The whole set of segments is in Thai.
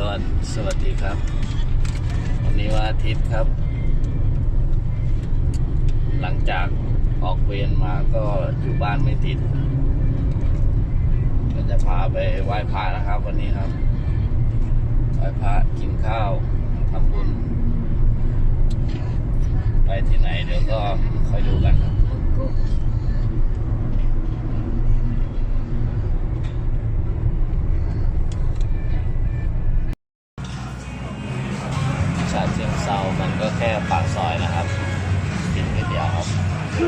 สวัสดีสวัสดีครับ วันนี้วันอาทิตย์ครับ หลังจากออกเวรมาก็อยู่บ้านไม่ติดก็จะพาไปไหว้พระนะครับ วันนี้ครับไหว้พระกินข้าวทำบุญไปที่ไหนเดี๋ยวก็คอยดูกันครับ นี่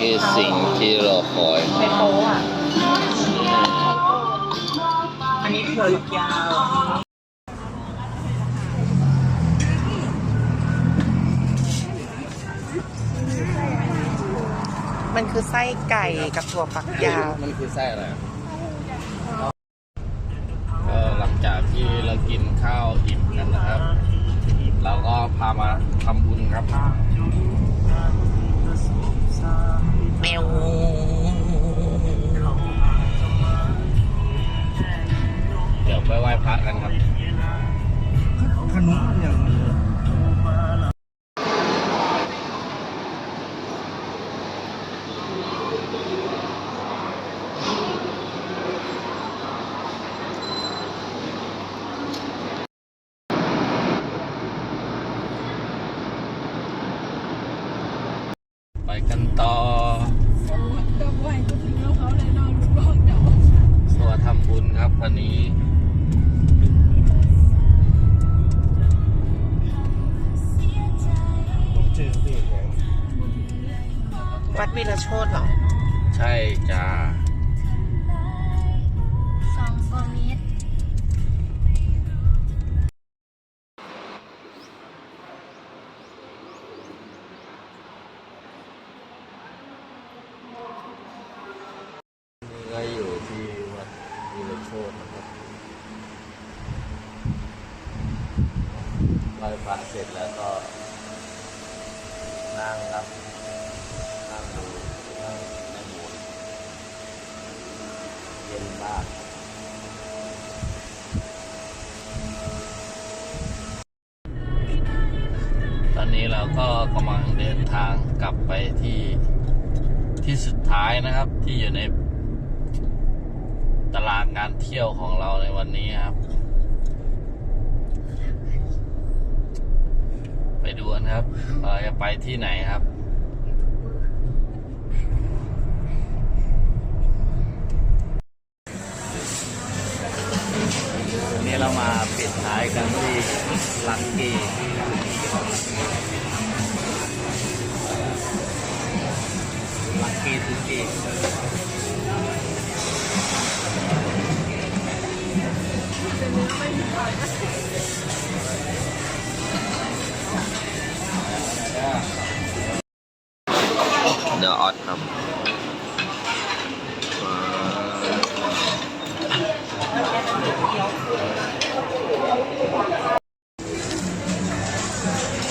คือสิ่งที่รอคอยในโต๊ะอะ อันนี้ถั่วลูกยาว มันคือไส้ไก่กับถั่วฝักยาว มันคือไส้อะไรก็หลังจากที่เรากินข้าวอิ่มกันนะครับ เราก็พามาทำบุญครับ แมวเดี๋ยวไปไหว้พระกันครับ กันต่อตัวทำบุญครับวันนี้วัดวีรโชตเหรอ ใช่จ้า ไหว้พระเสร็จแล้วก็ นั่งครับนั่งดูนั่งในโบสถ์เย็นมากตอนนี้เราก็กำลังเดินทางกลับไปที่ที่สุดท้ายนะครับที่อยู่ในตารางการเที่ยวของเราในวันนี้ครับ ครับเราจะไปที่ไหนครับวันนี้เรามาปิดท้ายกันที่ลักกี้ลักกี้ทุกี้ ดอะออดครับ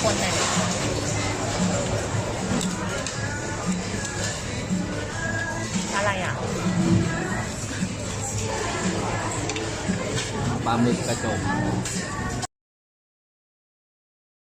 คนไหนอะไรอะปลาหมึกกระจก